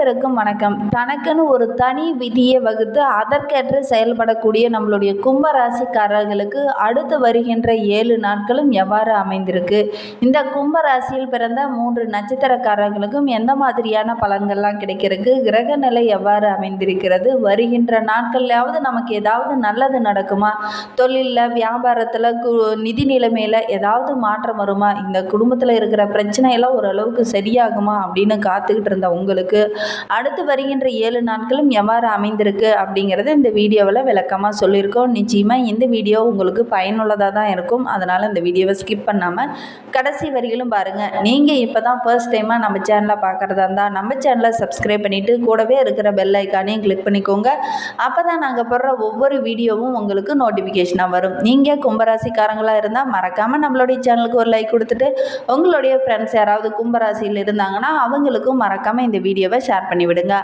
அனைவருக்கும் வணக்கம். தனக்குன்னு ஒரு தனி விதியை வகுத்து அதற்கேற்று செயல்படக்கூடிய நம்மளுடைய கும்பராசிக்காரர்களுக்கு அடுத்து வருகின்ற ஏழு நாட்களும் எவ்வாறு அமைந்திருக்கு? இந்த கும்பராசியில் பிறந்த மூன்று நட்சத்திரக்காரர்களுக்கும் எந்த மாதிரியான பலன்கள்லாம் கிடைக்கிறதுக்கு கிரக நிலை எவ்வாறு அமைந்திருக்கிறது? வருகின்ற நாட்கள்லாவது நமக்கு ஏதாவது நல்லது நடக்குமா? தொழிலில் வியாபாரத்தில் கு நிதி நிலைமையில் ஏதாவது மாற்றம் வருமா? இந்த குடும்பத்தில் இருக்கிற பிரச்சனையெல்லாம் ஓரளவுக்கு சரியாகுமா? அப்படின்னு காத்துக்கிட்டு இருந்த உங்களுக்கு அடுத்து வருகின்ற ஏழு நாட்களும் எவ்வாறு அமைந்திருக்கு அப்படிங்கிறத இந்த வீடியோவில் விளக்கமாக சொல்லியிருக்கோம். நிச்சயமாக இந்த வீடியோ உங்களுக்கு பயனுள்ளதாக தான் இருக்கும். அதனால் இந்த வீடியோவை ஸ்கிப் பண்ணாமல் கடைசி வரிகளும் பாருங்கள் நீங்கள் இப்போ தான் ஃபர்ஸ்ட் டைமாக நம்ம சேனலை பார்க்குறதா இருந்தால் நம்ம சேனலை சப்ஸ்கிரைப் பண்ணிவிட்டு கூடவே இருக்கிற பெல் ஐக்கானையும் கிளிக் பண்ணிக்கோங்க. அப்போ தான் நாங்கள் போடுற ஒவ்வொரு வீடியோவும் உங்களுக்கு நோட்டிஃபிகேஷனாக வரும். நீங்கள் கும்பராசிக்காரங்களாக இருந்தால் மறக்காமல் நம்மளுடைய சேனலுக்கு ஒரு லைக் கொடுத்துட்டு உங்களுடைய ஃப்ரெண்ட்ஸ் யாராவது கும்பராசியில் இருந்தாங்கன்னா அவங்களுக்கும் மறக்காமல் இந்த வீடியோவை ஷேர் ஷேர் பண்ணிவிடுங்க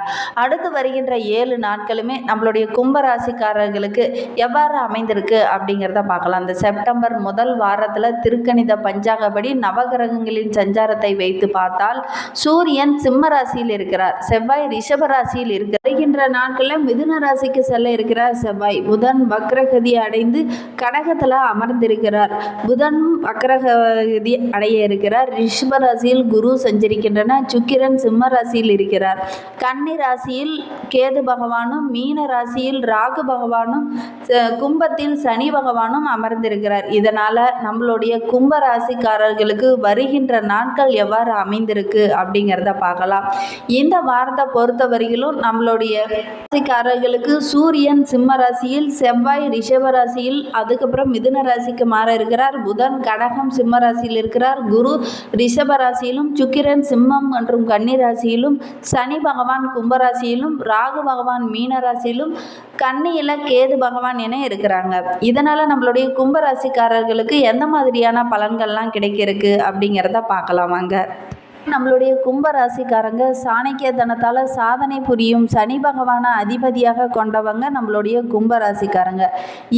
அடுத்து வருகின்ற ஏழு நாட்களுமே நம்மளுடைய கும்பராசிக்காரர்களுக்கு எவ்வாறு அமைந்திருக்கு அப்படிங்கிறத பார்க்கலாம். இந்த செப்டம்பர் முதல் வாரத்தில் திருக்கணித பஞ்சாகபடி நவகிரகங்களின் சஞ்சாரத்தை வைத்து பார்த்தால் சூரியன் சிம்ம ராசியில் இருக்கிறார். செவ்வாய் ரிஷப ராசியில் இருக்கிற வருகின்ற நாட்களில் மிதுன ராசிக்கு செல்ல இருக்கிறார் செவ்வாய். புதன் வக்ரகதி அடைந்து கடகத்தில் அமர்ந்திருக்கிறார். புதன் வக்ரகதி அடைய இருக்கிறார். ரிஷப ராசியில் குரு சஞ்சரிக்கின்றன. சுக்கிரன் சிம்ம ராசியில் இருக்கிறார். கன்னி ராசியில் கேது பகவானும் மீன ராசியில் ராகு பகவானும் கும்பத்தில் சனி பகவானும் அமர்ந்திருக்கிறார். இதனால் நம்மளுடைய கும்ப ராசிக்காரர்களுக்கு வருகின்ற நாட்கள் எவ்வாறு அமைந்திருக்கு அப்படிங்கிறத பார்க்கலாம். இந்த வாரத்தை பொறுத்தவரையிலும் நம்மளுடைய ராசிக்காரர்களுக்கு சூரியன் சிம்ம ராசியில் செவ்வாய் ரிஷப ராசியில் அதுக்கப்புறம் மிதுன ராசிக்கு மாற இருக்கிறார். புதன் கடகம் சிம்ம ராசியில் இருக்கிறார். குரு ரிஷப ராசியிலும் சுக்கிரன் சிம்மம் மற்றும் கன்னி ராசியிலும் சனி சனி பகவான் கும்பராசியிலும் ராகு பகவான் மீன ராசியிலும் கன்னியில் கேது பகவான் என இருக்கிறாங்க. இதனால் நம்மளுடைய கும்பராசிக்காரர்களுக்கு எந்த மாதிரியான பலன்கள்லாம் கிடைக்கிறதுக்கு அப்படிங்கிறத பார்க்கலாம் வாங்க. நம்மளுடைய கும்ப ராசிக்காரங்க சாணக்கியத்தனத்தால் சாதனை புரியும் சனி பகவானை அதிபதியாக கொண்டவங்க நம்மளுடைய கும்ப ராசிக்காரங்க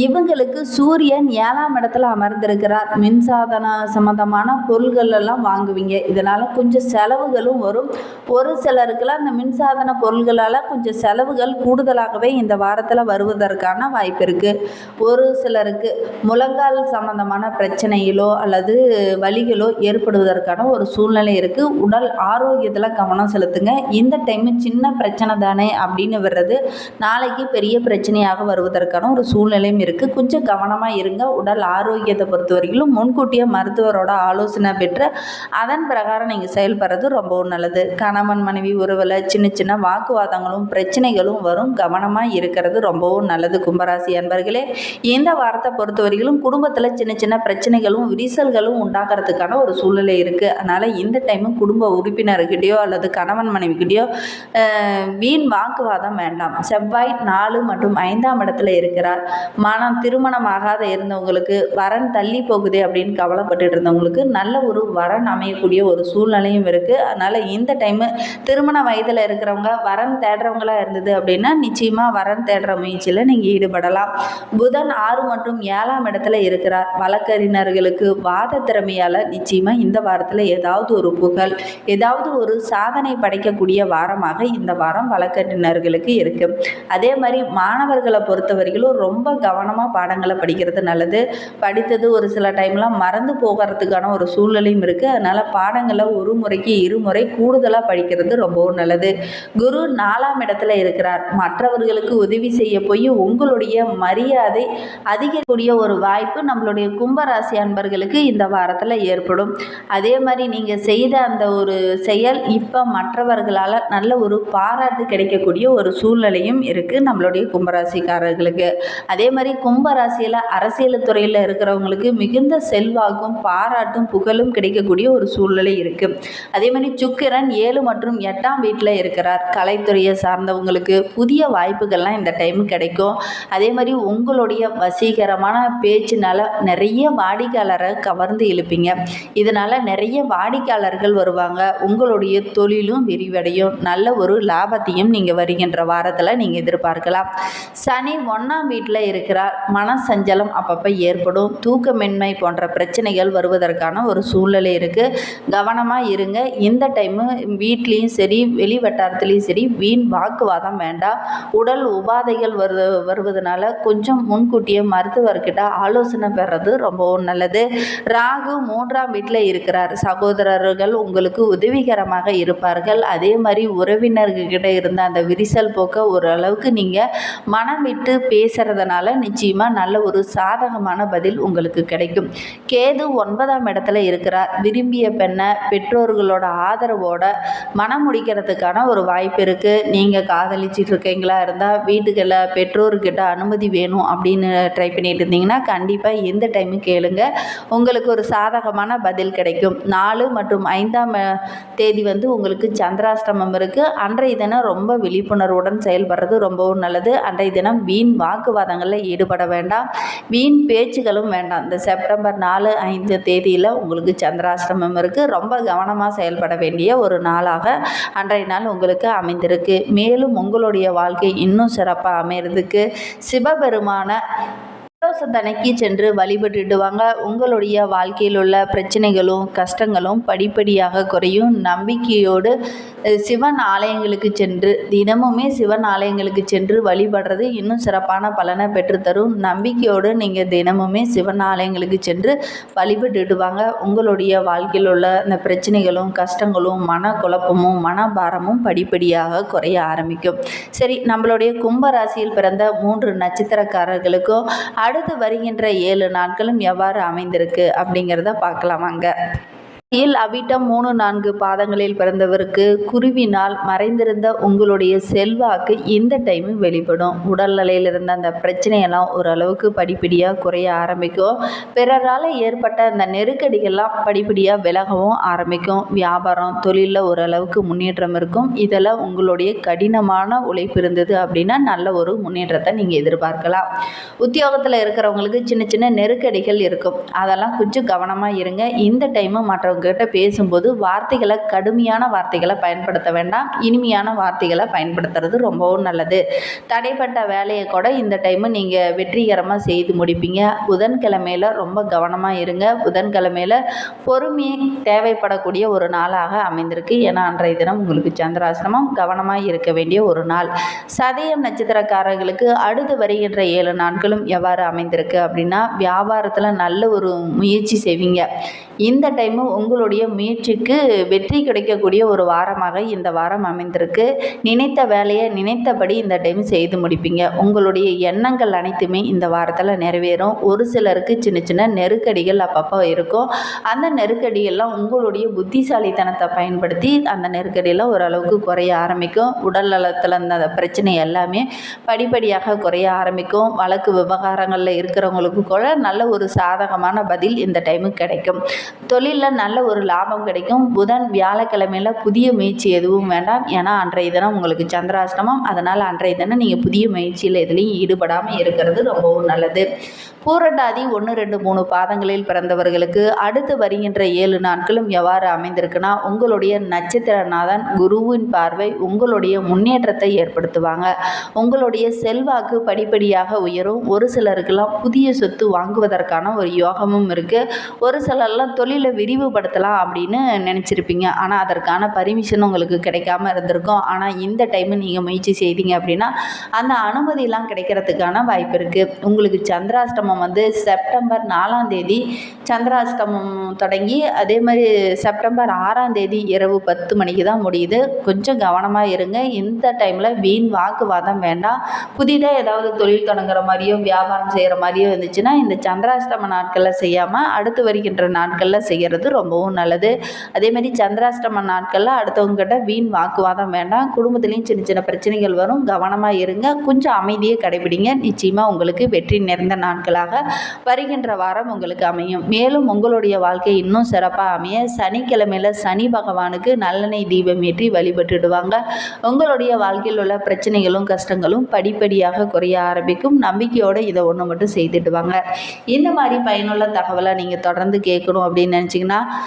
இவங்களுக்கு சூரியன் ஏழாம் இடத்துல அமர்ந்திருக்கிறார். மின்சாதன சம்மந்தமான பொருள்கள் எல்லாம் வாங்குவீங்க. இதனால் கொஞ்சம் செலவுகளும் வரும். ஒரு சிலருக்குலாம் அந்த மின்சாதன பொருள்களால் கொஞ்சம் செலவுகள் கூடுதலாகவே இந்த வாரத்தில் வருவதற்கான வாய்ப்பு இருக்குது ஒரு சிலருக்கு முழங்கால் சம்பந்தமான பிரச்சனைகளோ அல்லது வலிகளோ ஏற்படுவதற்கான ஒரு சூழ்நிலை இருக்குது உடல் ஆரோக்கியத்தில் கவனம் செலுத்துங்க. இந்த டைமு சின்ன பிரச்சனை தானே அப்படின்னு வர்றது நாளைக்கு பெரிய பிரச்சனையாக வருவதற்கான ஒரு சூழ்நிலையும் இருக்குது கொஞ்சம் கவனமாக இருங்க. உடல் ஆரோக்கியத்தை பொறுத்த வரைக்கும் முன்கூட்டியே மருத்துவரோட ஆலோசனை பெற்று அதன் பிரகாரம் நீங்கள் செயல்படுறது ரொம்பவும் நல்லது. கணவன் மனைவி உறவில் சின்ன சின்ன வாக்குவாதங்களும் பிரச்சனைகளும் வரும். கவனமாக இருக்கிறது ரொம்பவும் நல்லது. கும்பராசி அன்பர்களே இந்த வாரத்தை பொறுத்த வரைக்கும் குடும்பத்தில் சின்ன சின்ன பிரச்சனைகளும் விரிசல்களும் உண்டாகிறதுக்கான ஒரு சூழ்நிலை இருக்குது அதனால் இந்த டைமு குடும்ப உறுப்பினர்கிட்டயோ அல்லது கணவன் மனைவிக்கிட்டேயோ வீண் வாக்குவாதம் வேண்டாம். செவ்வாய் நாலு மற்றும் ஐந்தாம் இடத்துல இருக்கிறார். மனம் திருமணம் ஆகாத இருந்தவங்களுக்கு வரன் தள்ளி போகுதே அப்படின்னு கவலைப்பட்டுட்டு இருந்தவங்களுக்கு நல்ல ஒரு வரன் அமையக்கூடிய ஒரு சூழ்நிலையும் இருக்குது அதனால் இந்த டைமு திருமண வயதில் இருக்கிறவங்க வரன் தேடுறவங்களா இருந்தது அப்படின்னா நிச்சயமாக வரன் தேடுற முயற்சியில் நீங்கள் ஈடுபடலாம். புதன் ஆறு மற்றும் ஏழாம் இடத்துல இருக்கிறார். வழக்கறிஞர்களுக்கு வாத திறமையால் நிச்சயமாக இந்த வாரத்தில் ஏதாவது ஒரு புகழ். ஏதாவது ஒரு சாதனை படைக்கக்கூடிய வாரமாக இந்த வாரம் வழக்கறிஞர்களுக்கு இருக்குது அதே மாதிரி மாணவர்களை பொறுத்தவரையிலும் ரொம்ப கவனமாக பாடங்களை படிக்கிறது நல்லது. படித்தது ஒரு சில டைம்லாம் மறந்து போகிறதுக்கான ஒரு சூழ்நிலையும் இருக்குது அதனால் பாடங்களை ஒரு முறைக்கு இருமுறை கூடுதலாக படிக்கிறது ரொம்பவும் நல்லது. குரு நாலாம் இடத்துல இருக்கிறார். மற்றவர்களுக்கு உதவி செய்ய போய் உங்களுடைய மரியாதை அதிகக்கூடிய ஒரு வாய்ப்பு நம்மளுடைய கும்பராசி அன்பர்களுக்கு இந்த வாரத்தில் ஏற்படும். அதே மாதிரி நீங்கள் செய்த அந்த ஒரு செயல் இப்போ மற்றவர்களால் நல்ல ஒரு பாராட்டு கிடைக்கக்கூடிய ஒரு சூழ்நிலையும் இருக்குது நம்மளுடைய கும்பராசிக்காரர்களுக்கு. அதே மாதிரி கும்பராசியில் அரசியல் துறையில் இருக்கிறவங்களுக்கு மிகுந்த செல்வாக்கும் பாராட்டும் புகழும் கிடைக்கக்கூடிய ஒரு சூழ்நிலை இருக்குது அதே மாதிரி சுக்கிரன் ஏழு மற்றும் எட்டாம் வீட்டில் இருக்கிறார். கலைத்துறையை சார்ந்தவங்களுக்கு புதிய வாய்ப்புகள்லாம் இந்த டைம் கிடைக்கும். அதே மாதிரி உங்களுடைய வசீகரமான பேச்சினால நிறைய வாடிக்கையாளரை கவர்ந்து இழுப்பீங்க. இதனால் நிறைய வாடிக்கையாளர்கள் வரும் வருவாங்க உங்களுடைய தொழிலும் விரிவடையும். நல்ல ஒரு லாபத்தையும் நீங்கள் வருகின்ற வாரத்தில் நீங்கள் எதிர்பார்க்கலாம். சனி ஒன்றாம் வீட்டில் இருக்கிறார். மன சஞ்சலம் அப்பப்போ ஏற்படும். தூக்கமின்மை போன்ற பிரச்சனைகள் வருவதற்கான ஒரு சூழ்நிலை இருக்குது கவனமாக இருங்க. இந்த டைமு வீட்லேயும் சரி வெளி வட்டாரத்துலேயும் சரி வீண் வாக்குவாதம் வேண்டாம். உடல் உபாதைகள் வருது வருவதனால கொஞ்சம் முன்கூட்டியே மருத்துவர்கிட்ட ஆலோசனை பெறது ரொம்பவும் நல்லது. ராகு மூன்றாம் வீட்டில் இருக்கிறார். சகோதரர்கள் உங்களுக்கு உதவிகரமாக இருப்பார்கள். அதே மாதிரி உறவினர்கிட்ட இருந்த அந்த விரிசல் போக்க ஓரளவுக்கு நீங்கள் மனம் விட்டு பேசுகிறதுனால நிச்சயமாக நல்ல ஒரு சாதகமான பதில் உங்களுக்கு கிடைக்கும். கேது ஒன்பதாம் இடத்துல இருக்கிறார். விரும்பிய பெண்ணை பெற்றோர்களோட ஆதரவோட மனம் முடிக்கிறதுக்கான ஒரு வாய்ப்பு இருக்குது நீங்கள் காதலிச்சிட்டு இருக்கீங்களா? இருந்தால் வீட்டுகளில் பெற்றோர்கிட்ட அனுமதி வேணும் அப்படின்னு ட்ரை பண்ணிட்டு இருந்தீங்கன்னா கண்டிப்பாக எந்த டைமும் கேளுங்க. உங்களுக்கு ஒரு சாதகமான பதில் கிடைக்கும். நாலு மற்றும் ஐந்தாம் அஹ், தேதி வந்து உங்களுக்கு சந்திராஷ்டமம் இருக்குது அன்றைய தினம் ரொம்ப விழிப்புணர்வுடன் செயல்படுறது ரொம்பவும் நல்லது. அன்றைய தினம் வீண் வாக்குவாதங்களில் ஈடுபட வேண்டாம். வீண் பேச்சுகளும் வேண்டாம். இந்த செப்டம்பர் நாலு ஐந்து தேதியில் உங்களுக்கு சந்திராஷ்டமம் இருக்குது ரொம்ப கவனமாக செயல்பட வேண்டிய ஒரு நாளாக அன்றைய நாள் உங்களுக்கு அமைந்திருக்கு. மேலும் உங்களுடைய வாழ்க்கை இன்னும் சிறப்பாக அமைகிறதுக்கு சிவபெருமான பிரதோஷத்தன்னைக்கு சென்று வழிபட்டுடுவாங்க. உங்களுடைய வாழ்க்கையில் உள்ள பிரச்சனைகளும் கஷ்டங்களும் படிப்படியாக குறையும். நம்பிக்கையோடு சிவன் ஆலயங்களுக்கு சென்று தினமுமே சிவன் ஆலயங்களுக்கு சென்று வழிபடுறது இன்னும் சிறப்பான பலனை பெற்றுத்தரும். நம்பிக்கையோடு நீங்கள் தினமுமே சிவன் ஆலயங்களுக்கு சென்று வழிபட்டுடுவாங்க. உங்களுடைய வாழ்க்கையில் உள்ள அந்த பிரச்சனைகளும் கஷ்டங்களும் மன குழப்பமும் மனபாரமும் படிப்படியாக குறைய ஆரம்பிக்கும். சரி நம்மளுடைய கும்பராசியில் பிறந்த மூன்று நட்சத்திரக்காரர்களுக்கும் அடு வருகின்ற ஏழு நாட்களும் எவ்வாறு அமைந்திருக்கு அப்படிங்கிறத பார்க்கலாம் வாங்க இல் அவிட்டம் மூணு நான்கு பாதங்களில் பிறந்தவருக்கு குருவினால் மறைந்திருந்த உங்களுடைய செல்வாக்கு இந்த டைமு வெளிப்படும். உடல்நிலையில் இருந்த அந்த பிரச்சனையெல்லாம் ஓரளவுக்கு படிப்படியாக குறைய ஆரம்பிக்கும். பிறரால் ஏற்பட்ட அந்த நெருக்கடிகள்லாம் படிப்படியாக விலகவும் ஆரம்பிக்கும். வியாபாரம் தொழிலில் ஓரளவுக்கு முன்னேற்றம் இருக்கும். இதெல்லாம் உங்களுடைய கடினமான உழைப்பு இருந்தது அப்படின்னா நல்ல ஒரு முன்னேற்றத்தை நீங்கள் எதிர்பார்க்கலாம். உத்தியோகத்தில் இருக்கிறவங்களுக்கு சின்ன சின்ன நெருக்கடிகள் இருக்கும். அதெல்லாம் கொஞ்சம் கவனமாக இருங்க. இந்த டைமு மற்றவங்ககிட்ட பேசும்போது வார்த்தைகளை கடுமையான வார்த்தைகளை பயன்படுத்த வேண்டாம். இனிமையான வார்த்தைகளை பயன்படுத்துறது ரொம்பவும் நல்லது. தடைப்பட்ட வேலையை கூட இந்த டைமு நீங்கள் வெற்றிகரமாக செய்து முடிப்பீங்க. புதன்கிழமையில் ரொம்ப கவனமாக இருங்க. புதன்கிழமையில் பொறுமையை தேவைப்படக்கூடிய ஒரு நாளாக அமைந்திருக்கு. ஏன்னா அன்றைய தினம் உங்களுக்கு சந்திராசிரமம். கவனமாக இருக்க வேண்டிய ஒரு நாள். சதயம் நட்சத்திரக்காரர்களுக்கு அடுத்து வருகின்ற ஏழு நாட்களும் எவ்வாறு அமைந்திருக்கு அப்படின்னா வியாபாரத்தில் நல்ல ஒரு முயற்சி செய்வீங்க. இந்த டைமு உங்களுடைய முயற்சிக்கு வெற்றி கிடைக்கக்கூடிய ஒரு வாரமாக இந்த வாரம் அமைந்திருக்கு. நினைத்த வேலையை நினைத்தபடி இந்த டைம் செய்து முடிப்பீங்க. உங்களுடைய எண்ணங்கள் அனைத்துமே இந்த வாரத்தில் நிறைவேறும். ஒரு சிலருக்கு சின்ன சின்ன நெருக்கடிகள் அப்பப்போ இருக்கும். அந்த நெருக்கடியெல்லாம் உங்களுடைய புத்திசாலித்தனத்தை பயன்படுத்தி அந்த நெருக்கடியெல்லாம் ஓரளவுக்கு குறைய ஆரம்பிக்கும். உடல் நலத்தில் இருந்த பிரச்சனை எல்லாமே படிப்படியாக குறைய ஆரம்பிக்கும். வழக்கு விவகாரங்களில் இருக்கிறவங்களுக்கு கூட நல்ல ஒரு சாதகமான பதில் இந்த டைமு கிடைக்கும். தொழிலில் நல்ல ஒரு லாபம் கிடைக்கும். புதன் வியாழக்கிழமையில் புதிய முயற்சி எதுவும் வேண்டாம். ஏன்னா அன்றைய தினம் உங்களுக்கு சந்திராஷ்டமம். அதனால் அன்றைய தினம் நீங்கள் புதிய முயற்சியில் எதுலேயும் ஈடுபடாமல் இருக்கிறது ரொம்பவும் நல்லது. பூரட்டாதி ஒன்று ரெண்டு மூணு பாதங்களில் பிறந்தவர்களுக்கு அடுத்து வருகின்ற ஏழு நாட்களும் எவ்வாறு அமைந்திருக்குன்னா உங்களுடைய நட்சத்திரநாதன் குருவின் பார்வை உங்களுடைய முன்னேற்றத்தை ஏற்படுத்துவாங்க. உங்களுடைய செல்வாக்கு படிப்படியாக உயரும். ஒரு சிலருக்கெல்லாம் புதிய சொத்து வாங்குவதற்கான ஒரு யோகமும் இருக்குது ஒரு சிலர்லாம் தொழிலை விரிவுபடுத்த பயன்படுத்தலாம் அப்படின்னு நினச்சிருப்பீங்க. ஆனால் அதற்கான பர்மிஷன் உங்களுக்கு கிடைக்காம இருந்திருக்கும். ஆனால் இந்த டைமு நீங்கள் முயற்சி செய்தீங்க அப்படின்னா அந்த அனுமதியெலாம் கிடைக்கிறதுக்கான வாய்ப்பு இருக்குது உங்களுக்கு சந்திராஷ்டமம் வந்து செப்டம்பர் நாலாம் தேதி. சந்திராஷ்டமம் தொடங்கி அதே மாதிரி செப்டம்பர் ஆறாம் தேதி இரவு பத்து மணிக்கு தான் முடியுது. கொஞ்சம் கவனமாக இருங்க. இந்த டைமில் வீண் வாக்குவாதம் வேண்டாம். புதிதாக ஏதாவது தொழில் தொடங்குற மாதிரியோ வியாபாரம் செய்கிற மாதிரியோ இருந்துச்சுன்னா இந்த சந்திராஷ்டம நாட்களில் செய்யாமல் அடுத்து வருகின்ற நாட்களில் செய்கிறது ரொம்ப ரொம்பவும் நல்லது. அதே மாதிரி சந்திராஷ்டம நாட்களில் அடுத்தவங்ககிட்ட வீண் வாக்குவாதம் வேண்டாம். குடும்பத்துலேயும் சின்ன சின்ன பிரச்சனைகள் வரும். கவனமாக இருங்க. கொஞ்சம் அமைதியை கடைபிடிங்க. நிச்சயமாக உங்களுக்கு வெற்றி நிறைந்த நாட்களாக வருகின்ற வாரம் உங்களுக்கு அமையும். மேலும் உங்களுடைய வாழ்க்கை இன்னும் சிறப்பாக அமைய சனிக்கிழமையில் சனி பகவானுக்கு நல்லெண்ணெய் தீபம் ஏற்றி வழிபட்டுடுவாங்க. உங்களுடைய வாழ்க்கையில் உள்ள பிரச்சனைகளும் கஷ்டங்களும் படிப்படியாக குறைய ஆரம்பிக்கும். நம்பிக்கையோடு இதை ஒன்று மட்டும் செய்துடுவாங்க இந்த மாதிரி பயனுள்ள தகவலை நீங்கள் தொடர்ந்து கேட்கணும் அப்படின்னு நினச்சிங்கன்னா